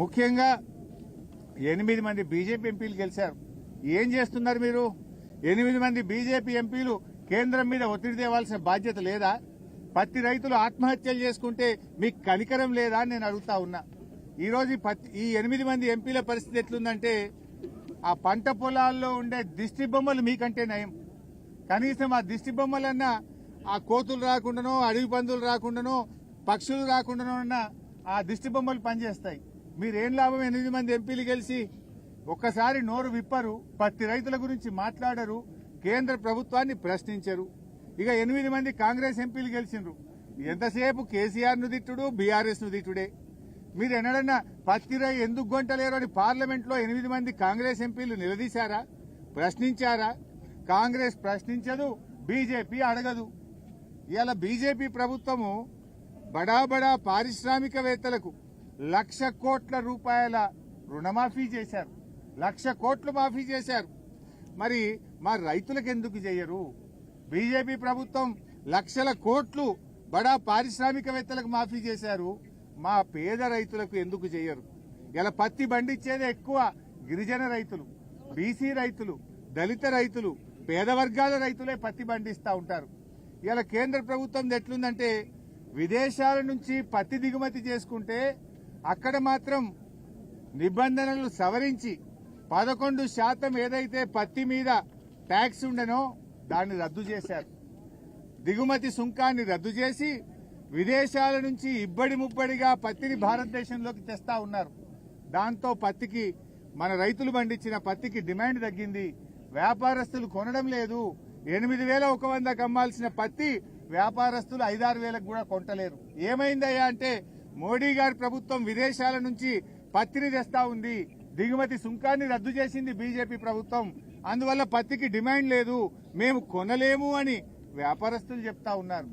ముఖ్యంగా ఎనిమిది మంది బీజేపీ ఎంపీలు గెలిచారు. ఏం చేస్తున్నారు మీరు? ఎనిమిది మంది బీజేపీ ఎంపీలు కేంద్రం మీద ఒత్తిడి తేవాల్సిన బాధ్యత లేదా? పత్తి రైతులు ఆత్మహత్యలు చేసుకుంటే మీకు కనికరం లేదా అని నేను అడుగుతా ఉన్నా. ఈరోజు ఈ పత్తి ఈ ఎనిమిది మంది ఎంపీల పరిస్థితి ఎట్లుందంటే ఆ పంట పొలాల్లో ఉండే దిష్టి బొమ్మలు మీకంటే నయం. కనీసం ఆ దిష్టి బొమ్మలన్నా ఆ కోతులు రాకుండానో అడవి పందులు రాకుండానో పక్షులు రాకుండానో ఆ దిష్టి బొమ్మలు పనిచేస్తాయి. మీరేం లాభం? ఎనిమిది మంది ఎంపీలు గెలిచి ఒక్కసారి నోరు విప్పరు పత్తి రైతుల గురించి మాట్లాడరు కేంద్ర ప్రభుత్వాన్ని ప్రశ్నించరు. ఇక ఎనిమిది మంది కాంగ్రెస్ ఎంపీలు గెలిచిండ్రు. ఎంతసేపు కేసీఆర్ను తిట్టుడు బీఆర్ఎస్ను తిట్టుడే? మీరు ఎన్నడన్నా పత్తి రై ఎందుకు గొంటలేరు అని పార్లమెంట్లో ఎనిమిది మంది కాంగ్రెస్ ఎంపీలు నిలదీశారా? ప్రశ్నించారా? కాంగ్రెస్ ప్రశ్నించదు బీజేపీ అడగదు. ఇలా బీజేపీ ప్రభుత్వము బడా బడా పారిశ్రామికవేత్తలకు లక్ష కోట్ల రూపాయల రుణమాఫీ చేశారు. లక్ష కోట్లు మాఫీ చేశారు. మరి మా రైతులకు ఎందుకు చేయరు? బీజేపీ ప్రభుత్వం లక్షల కోట్లు బడా పారిశ్రామికవేత్తలకు మాఫీ చేశారు. మా పేద రైతులకు ఎందుకు చేయరు? ఇలా పత్తి బండిచ్చేది ఎక్కువ గిరిజన రైతులు బీసీ రైతులు దళిత రైతులు పేద వర్గాల రైతులే పత్తి బండిస్తూ ఉంటారు. ఇలా కేంద్ర ప్రభుత్వం ఎట్లుందంటే విదేశాల నుంచి పత్తి దిగుమతి చేసుకుంటే అక్కడ మాత్రం నిబంధనలు సవరించి పదకొండు శాతం ఏదైతే పత్తి మీద ట్యాక్స్ ఉండనో దాన్ని రద్దు చేశారు. దిగుమతి సుంకాన్ని రద్దు చేసి విదేశాల నుంచి ఇబ్బడి ముబ్బడిగా పత్తిని భారతదేశంలోకి తెస్తా ఉన్నారు. దాంతో పత్తికి మన రైతులు పండించిన పత్తికి డిమాండ్ తగ్గింది. వ్యాపారస్తులు కొనడం లేదు. ఎనిమిది వేల ఒక వందకు అమ్మాల్సిన పత్తి వ్యాపారస్తులు ఐదారు వేలకు కూడా కొంటలేరు. ఏమైందయ్యా అంటే మోడీ గారి ప్రభుత్వం విదేశాల నుంచి పత్తిని తెస్తా ఉంది. దిగుమతి సుంకాన్ని రద్దు చేసింది బీజేపీ ప్రభుత్వం. అందువల్ల పత్తికి డిమాండ్ లేదు. మేము కొనలేము అని వ్యాపారస్తులు చెప్తా ఉన్నారు.